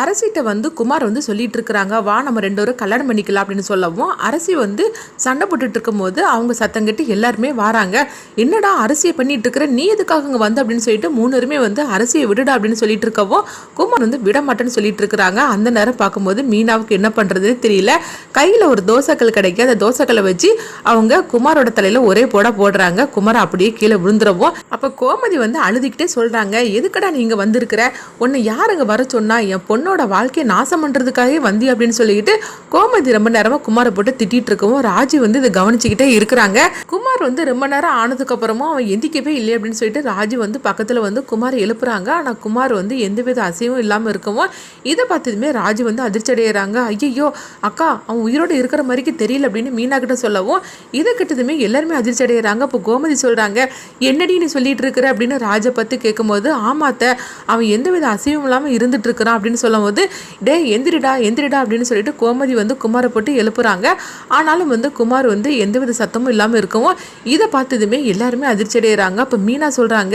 அரசிட்ட வந்து குமார் வந்து சொல்லிட்டு இருக்கிறாங்க வா நம்ம ரெண்டு பேரும் கல்யாணம் பண்ணிக்கலாம் அப்படின்னு சொல்லவும் அரசி வந்து சண்டை போட்டுட்டு இருக்கும்போது அவங்க சத்தம் கட்டி எல்லாருமே வராங்க. என்னடா அரசியை பண்ணிட்டு இருக்கிற நீ எதுக்காக இங்கே வந்து? அப்படின்னு சொல்லிட்டு மூணுருமே வந்து அரசியை விடுடா அப்படின்னு சொல்லிட்டு இருக்கவும் குமார் வந்து விட மாட்டேன்னு சொல்லிட்டு இருக்கிறாங்க அந்த நேரம் பார்க்கும்போது மீனாவுக்கு என்ன பண்றதுன்னு தெரியல. கையில் ஒரு தோசைக்கல் கிடைக்கும் அந்த தோசைக்கல்லை வச்சு அவங்க குமாரோட தலையில ஒரே போட போடுறாங்க. குமார் அப்படியே கீழே விழுந்துருவோம் அப்போ கோமதி வந்து அழுதுகிட்டே சொல்றாங்க எதுக்கடா நீங்க வந்திருக்கிற? உன்னை யாருங்க வர சொன்னா? என் பொண்ணு பொண்ணோட வாழ்க்கையை நாசம் பண்றதுக்காகவே வந்தி அப்படின்னு சொல்லிட்டு கோமதி ரொம்ப நேரமாக குமாரை போட்டு திட்டிட்டு இருக்கவும் ராஜி வந்து இதை கவனிச்சுக்கிட்டே இருக்கிறாங்க. குமார் வந்து ரொம்ப நேரம் ஆனதுக்கு அப்புறமும் அவன் எந்திக்கவே இல்லை அப்படின்னு சொல்லிட்டு ராஜி வந்து பக்கத்தில் வந்து குமார் எழுப்புறாங்க. ஆனால் குமார் வந்து எந்தவித அசைவும் இல்லாமல் இருக்கவும் இதை பார்த்ததுமே ராஜி வந்து அதிர்ச்சி அடைகிறாங்க ஐயோ அக்கா அவன் உயிரோடு இருக்கிற மாதிரிக்கு தெரியல அப்படின்னு மீனா கிட்ட சொல்லவும் இதை கிட்டதுமே எல்லாருமே அதிர்ச்சி அடைகிறாங்க இப்போ கோமதி சொல்கிறாங்க என்னடி நீ சொல்லிட்டு இருக்கிற? அப்படின்னு ராஜை பார்த்து கேட்கும்போது ஆமாத்த அவன் எந்தவித அசைவும் இல்லாமல் இருந்துட்டு இருக்கிறான் அப்படின்னு சொல்லும்போது டே எந்திரிடா எந்திரிடா அப்படின்னு சொல்லிட்டு கோமதி வந்து குமாரை போட்டு எழுப்புறாங்க. ஆனாலும் வந்து குமார் வந்து எந்தவித சத்தமும் இல்லாமல் இருக்கவும் இதை பார்த்ததுமே எல்லாருமே அதிர்ச்சி அடைகிறாங்க அப்போ மீனா சொல்கிறாங்க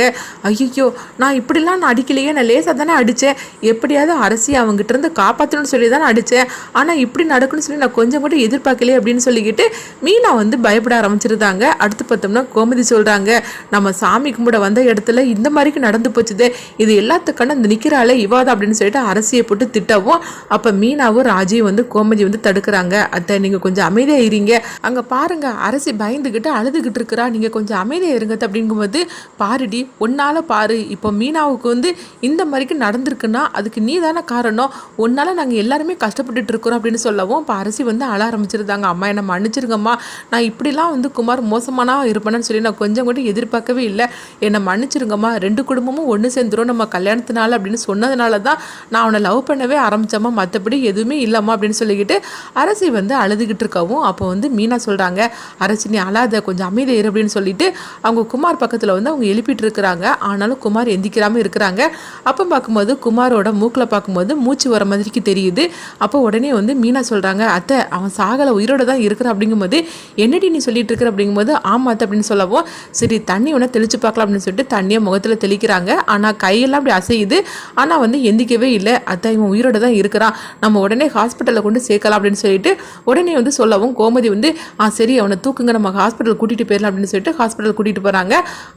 ஐயோ நான் இப்படிலாம் நான் அடிக்கலையே நான் லேசாக தானே அடித்தேன் எப்படியாவது அரசி அவங்ககிட்ட இருந்து காப்பாற்றணும்னு சொல்லி தானே அடித்தேன் ஆனால் இப்படி நடக்கும்னு சொல்லி நான் கொஞ்சம் கூட எதிர்பார்க்கலையே அப்படின்னு சொல்லிக்கிட்டு மீனா வந்து பயப்பட ஆரம்பிச்சிருந்தாங்க. அடுத்து பார்த்தோம்னா கோமதி சொல்கிறாங்க நம்ம சாமி கும்பிட வந்த இடத்துல இந்த மாதிரிக்கு நடந்து போச்சுதே. இது எல்லாத்துக்கான இந்த நிற்கிறாளே இவாதா அப்படின்னு சொல்லிட்டு அரசியை போட்டு திட்டவும் அப்போ மீனாவும் ராஜியும் வந்து கோமதி வந்து தடுக்கிறாங்க. அத்தை நீங்கள் கொஞ்சம் அமைதியாக இருங்க. அங்கே பாருங்க அரசி பயந்துக்கிட்டு அழுதுகிட்டு இருக்கிறா. நீங்கள் கொஞ்சம் அமைதியாக இருங்க அப்படிங்கும்போது பாருடி உன்னால பாரு. இப்போ மீனாவுக்கு வந்து இந்த மாதிரிக்கு நடந்திருக்குன்னா அதுக்கு நீ தானே காரணம். ஒன்னால் நாங்கள் எல்லாருமே கஷ்டப்பட்டுட்டு இருக்கிறோம் அப்படின்னு சொல்லவும் இப்போ அரசி வந்து அழ ஆரம்பிச்சிருந்தாங்க. அம்மா என்னை மன்னிச்சிருங்கம்மா. நான் இப்படிலாம் வந்து குமார் மோசமானா இருப்பேன்னு சொல்லி நான் கொஞ்சம் கூட எதிர்பார்க்கவே இல்லை. என்னை மன்னிச்சிருங்கம்மா. ரெண்டு குடும்பமும் ஒன்று சேர்ந்துரும் நம்ம கல்யாணத்தினால அப்படின்னு சொன்னதுனால தான் நான் அவனை லவ் பண்ணவே ஆரம்பித்தோமா மற்றபடி எதுவுமே இல்லைம்மா அப்படின்னு சொல்லிக்கிட்டு அரசி வந்து அழுதுகிட்டு இருக்கவும் அப்போ வந்து மீனா சொல்கிறாங்க அரசி நீ அழாத கொஞ்சம் அமைதி இரு அப்படின்னு சொல்லிட்டு அவங்க குமார் பக்கத்தில் வந்து அவங்க எழுப்பிட்டு இருக்கிறாங்க. ஆனாலும் குமார் எந்திக்கிறாமல் இருக்கிறாங்க. அப்போ பார்க்கும்போது குமாரோட மூக்கில் பார்க்கும்போது மூச்சு வர மாதிரிக்கு தெரியுது. அப்போ உடனே வந்து மீனா சொல்கிறாங்க அத்தை அவன் சாகலை உயிரோட தான் இருக்கிறான் அப்படிங்கும்போது என்னடி நீ சொல்லிட்டு இருக்கிற? அப்படிங்கும்போது ஆமா அத்தை அப்படின்னு சொல்லவும் சரி தண்ணி ஒன்று தெளிச்சு பார்க்கலாம் அப்படின்னு சொல்லிட்டு தண்ணியை முகத்தில் தெளிக்கிறாங்க. ஆனால் கையெல்லாம் அப்படி அசையுது. ஆனால் வந்து எந்திக்கவே இல்லை. அத்தை இவன் உயிரோட தான் இருக்கிறான் நம்ம உடனே ஹாஸ்பிட்டலில் கொண்டு சேர்க்கலாம் அப்படின்னு சொல்லிட்டு உடனே வந்து சொல்லவும் கோமதி வந்து ஆ சரி அவனை தூக்குங்க நம்ம ஹாஸ்பிட்டல் கூட்டிகிட்டு போயிடலாம் அப்படின்னு சொல்லிட்டு ஹாஸ்பிட்டல் கூட்டிகிட்டு போகிறாங்க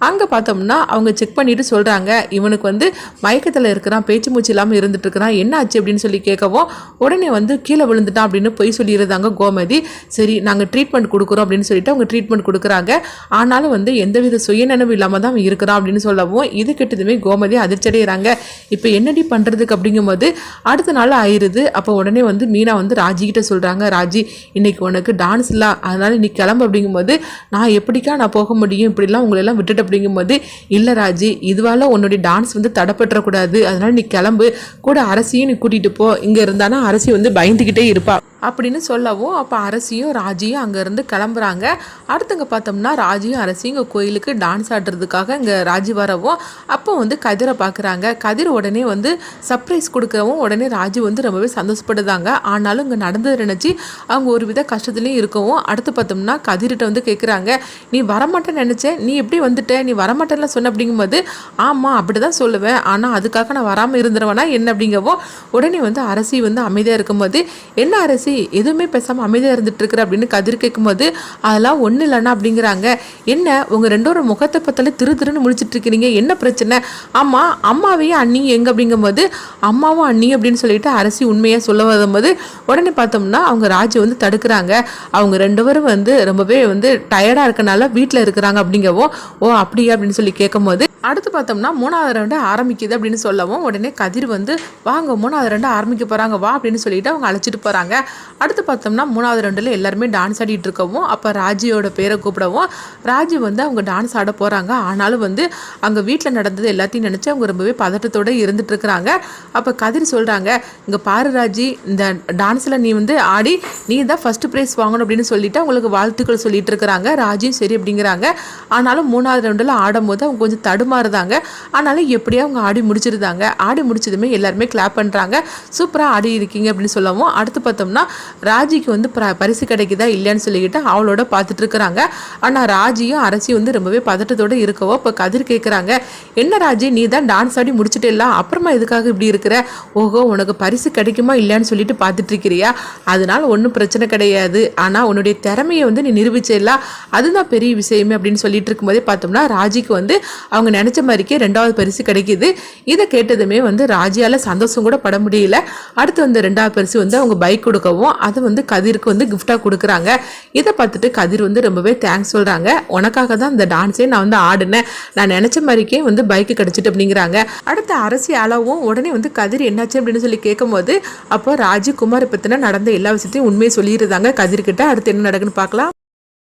அங்கே பார்த்தோம்னா அவங்க செக் பண்ணிட்டு சொல்கிறாங்க இவனுக்கு வந்து மயக்கத்தில் இருக்கிறான் பேச்சு மூச்சு இல்லாமல் இருந்துட்டு இருக்கிறான் என்ன ஆச்சு அப்படின்னு சொல்லி கேட்கவும் உடனே வந்து கீழே விழுந்துட்டான் அப்படின்னு பொய் சொல்லியிருந்தாங்க கோமதி. சரி நாங்கள் ட்ரீட்மெண்ட் கொடுக்குறோம் அப்படின்னு சொல்லிட்டு அவங்க ட்ரீட்மெண்ட் கொடுக்குறாங்க. ஆனாலும் வந்து எந்தவித சுயநினைவு இல்லாமல் தான் அவன் இருக்கிறான் அப்படின்னு சொல்லவும் இது கிட்டதுமே கோமதி அதிர்ச்சடைகிறாங்க இப்போ என்னடி பண்ணுறதுக்கு அப்படிங்கும்போது அடுத்த நாள் ஆயிடுது அப்போ உடனே வந்து மீனா வந்து ராஜிக்கிட்ட சொல்கிறாங்க ராஜி இன்றைக்கி உனக்கு டான்ஸ் இல்லை. அதனால் நீ கிளம்பு. அப்படிங்கும்போது நான் எப்படிக்கா நான் போக முடியும்? இப்படிலாம் உங்களெல்லாம் விட்டுட்டு. அப்படிங்கும்போது இல்லை ராஜி இதுவால உன்னுடைய டான்ஸ் வந்து தடைப்பற்றக்கூடாது அதனால் நீ கிளம்பு. கூட அரசியும் நீ கூட்டிகிட்டு போ. இங்கே இருந்தானா அரசி வந்து பயந்துக்கிட்டே இருப்பாள் அப்படின்னு சொல்லவும் அப்போ அரசியும் ராஜியும் அங்கேருந்து கிளம்புறாங்க. அடுத்தங்க பார்த்தோம்னா ராஜியும் அரசியும் இங்கே கோயிலுக்கு டான்ஸ் ஆடுறதுக்காக இங்கே ராஜி வரவும் அப்போ வந்து கதிரை பார்க்குறாங்க. கதிர் உடனே வந்து சர்ப்ரைஸ் கொடுக்க கொடுக்கவும் உடனே ராஜி வந்து ரொம்பவே சந்தோஷப்படுதாங்க. ஆனாலும் இங்கே நடந்தது நினச்சி அவங்க ஒரு வித கஷ்டத்துலேயும் இருக்கவும் அடுத்து பார்த்தோம்னா கதிர்கிட்ட வந்து கேட்குறாங்க நீ வரமாட்டேன்னு நினச்சேன் நீ எப்படி வந்துட்ட? நீ வரமாட்டேன்ல சொன்ன அப்படிங்கும்போது ஆமாம் அப்படி தான் சொல்லுவேன். ஆனால் அதுக்காக நான் வராமல் இருந்துருவேனா என்ன? அப்படிங்கவோ உடனே வந்து அரசி வந்து அமைதியாக இருக்கும்போது என்ன அரசி? எதுவுமே பேசாமல் அமைதியாக இருந்துட்டுருக்குற அப்படின்னு கதிர் கேட்கும்போது அதெல்லாம் ஒன்றும் இல்லைண்ணா அப்படிங்கிறாங்க. என்ன? உங்கள் ரெண்டோட முகத்தை பார்த்தாலே திரு திருன்னு முழிச்சிட்டு இருக்கிறீங்க. என்ன பிரச்சனை? ஆமாம் அம்மாவையும் அண்ணியும் எங்கே? அப்படிங்கும்போது அம்மாவும் பண்ணி அப்படின்னு சொல்லிட்டு அரசி உண்மையாக சொல்ல வரும்போது உடனே பார்த்தோம்னா அவங்க ராஜு வந்து தடுக்கிறாங்க. அவங்க ரெண்டு பேரும் வந்து ரொம்பவே வந்து டயர்டாக இருக்கனால வீட்டில் இருக்கிறாங்க அப்படிங்கவும் ஓ அப்படியா அப்படின்னு சொல்லி கேட்கும்போது அடுத்து பார்த்தோம்னா மூணாவது ரவுண்டு ஆரம்பிக்குது அப்படின்னு சொல்லவும் உடனே கதிர் வந்து வாங்க மூணாவது ரவுண்டு ஆரம்பிக்க போகிறாங்க வா அப்படின்னு சொல்லிட்டு அவங்க அழைச்சிட்டு போகிறாங்க அடுத்து பார்த்தோம்னா மூணாவது ரவுண்டில் எல்லாருமே டான்ஸ் ஆடிட்டு இருக்கவும் அப்போ ராஜியோட பேரை கூப்பிடவும் ராஜி வந்து அவங்க டான்ஸ் ஆட போகிறாங்க ஆனாலும் வந்து அங்கே வீட்டில் நடந்தது எல்லாத்தையும் நினச்சி அவங்க ரொம்பவே பதட்டத்தோடு இருந்துட்டு இருக்கிறாங்க. அப்போ கதிர் சொல்கிறாங்க இங்கே பாரு ராஜி இந்த டான்ஸில் நீ வந்து ஆடி நீ தான் ஃபஸ்ட்டு ப்ரைஸ் வாங்கணும் அப்படின்னு சொல்லிட்டு அவங்களுக்கு வாழ்த்துக்கள் சொல்லிட்டு இருக்கிறாங்க. ராஜியும் சரி அப்படிங்கிறாங்க. ஆனாலும் மூணாவது ரவுண்டில் ஆடும்போது அவங்க கொஞ்சம் தடுமாறுதாங்க ஆனாலும் எப்படியோ அவங்க ஆடி முடிச்சிருந்தாங்க. ஆடி முடிச்சதுமே எல்லாருமே கிளாப் பண்ணுறாங்க சூப்பராக ஆடி இருக்கீங்க அப்படின்னு சொல்லவும் அடுத்து பார்த்தோம்னா ராஜிக்கு வந்து ப பரிசு கிடைக்குதா இல்லைன்னு சொல்லிக்கிட்டு அவளோட பார்த்துட்டு இருக்கிறாங்க. ஆனால் ராஜியும் அரசியும் வந்து ரொம்பவே பதட்டத்தோடு இருக்கவோ இப்போ கதிர் கேட்குறாங்க என்ன ராஜி நீ தான் டான்ஸ் ஆடி முடிச்சிட்டே அப்புறமா எதுக்காக இப்படி இருக்கிற? ஓஹோ உனக்கு பரிசு கிடைக்குமா இல்லைன்னு சொல்லிட்டு பார்த்துட்டு இருக்கிறியா ஒன்றும் பிரச்சனை கிடையாது. ஆனால் உன்னுடைய திறமையை வந்து நீ நிரூபிச்சிடலாம் அதுதான் பெரிய விஷயமே அப்படின்னு சொல்லிட்டு இருக்கும்போதே பார்த்தோம்னா ராஜிக்கு வந்து அவங்க நினச்ச மாதிரிக்கே ரெண்டாவது பரிசு கிடைக்கிது. இதை கேட்டதுமே வந்து ராஜியால் சந்தோஷம் கூட பட முடியல. அடுத்து வந்து ரெண்டாவது பரிசு வந்து அவங்க பைக் கொடுக்கவும் அதை வந்து கதிருக்கு வந்து கிஃப்டாக கொடுக்குறாங்க. இதை பார்த்துட்டு கதிர் வந்து ரொம்பவே தேங்க்ஸ் சொல்கிறாங்க உனக்காக தான் இந்த டான்ஸே நான் வந்து ஆடினேன். நான் நினச்ச மாதிரிக்கே வந்து பைக்கு கிடச்சிட்டு அப்படிங்கிறாங்க. அடுத்த அரசி அளவும் உடனே வந்து கதிர் என்ன என்னாச்சு அப்படின்னு சொல்லி கேட்கும்போது அப்போ ராஜி குமார் பற்றின நடந்த எல்லா விஷயத்தையும் உண்மையை சொல்லியிருந்தாங்க. கதிர்கிட்ட அடுத்து என்ன நடக்குன்னு பார்க்கலாம்.